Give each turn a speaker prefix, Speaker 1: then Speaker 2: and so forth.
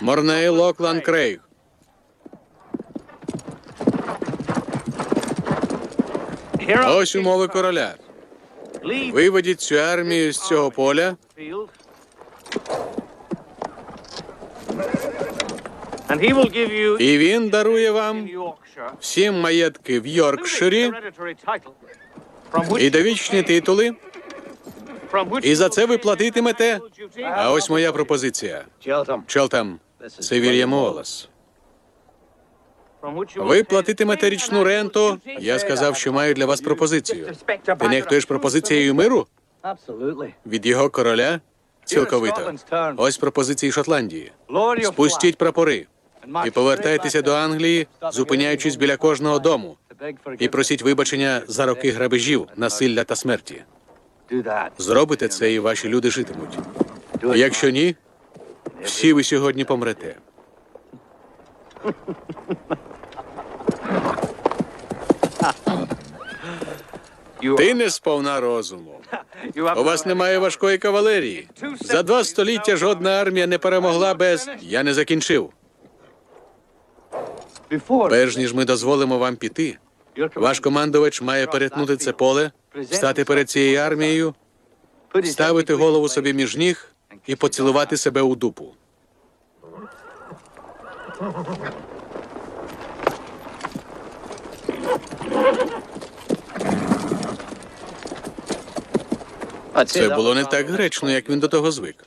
Speaker 1: Морней Локлан Крейг. Ось умови короля. Виведіть цю армію з цього поля, і він дарує вам всі маєтки в Йоркширі і довічні титули. І за це ви платитимете. А ось моя пропозиція. Челтам, це Вільям Уоллес. Ви платитимете річну ренту. Я сказав, що маю для вас пропозицію. Ти нехтуєш пропозицією миру від його короля? Цілковито. Ось пропозиції Шотландії. Спустіть прапори і повертайтеся до Англії, зупиняючись біля кожного дому, і просіть вибачення за роки грабежів, насилля та смерті. Зробите це, і ваші люди житимуть. Якщо ні, всі ви сьогодні помрете. Ти не сповна розуму. У вас немає важкої кавалерії. За два століття жодна армія не перемогла без я не закінчив. Перш ніж ми дозволимо вам піти, ваш командувач має перетнути це поле, стати перед цією армією, ставити голову собі між ніг і поцілувати себе у дупу. Це було не так гречно, як він до того звик.